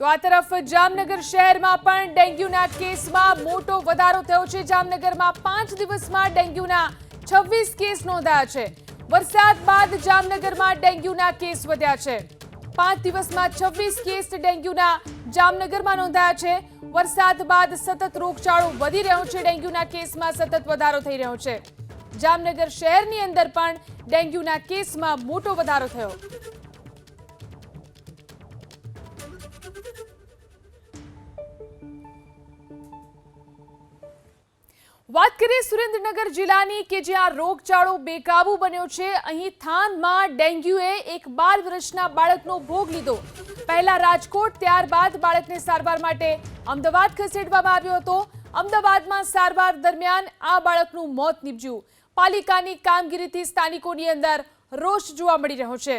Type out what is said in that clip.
તો આ તરફ જામનગર શહેરમાં પણ ડેન્ગ્યુના કેસમાં મોટો વધારો થયો છે. જામનગરમાં પાંચ દિવસમાં ડેન્ગ્યુના છવ્વીસ કેસ નોંધાયા છે. વરસાદ બાદ જામનગરમાં ડેન્ગ્યુના કેસ વધ્યા છે. પાંચ દિવસમાં છવ્વીસ કેસ ડેન્ગ્યુના જામનગરમાં નોંધાયા છે. વરસાદ બાદ સતત રોગચાળો વધી રહ્યો છે. ડેન્ગ્યુના કેસમાં સતત વધારો થઈ રહ્યો છે. જામનગર શહેરની અંદર પણ ડેન્ગ્યુના કેસમાં મોટો વધારો થયો. વાત કરીએ સુરેન્દ્રનગર જિલ્લાની કે જ્યાં રોગચાળો બેકાબુ બન્યો છે, અહીં થાનમાં ડેન્ગ્યુએ એક બાર વર્ષના બાળકનો ભોગ લીધો. પહેલા રાજકોટ, ત્યારબાદ બાળકને સારવાર માટે અમદાવાદ ખસેડવામાં આવ્યો હતો. અમદાવાદમાં સારવાર દરમિયાન આ બાળકનું મોત નીપજ્યું. પાલિકાની કામગીરીથી સ્થાનિકોની અંદર રોષ જોવા મળી રહ્યો છે.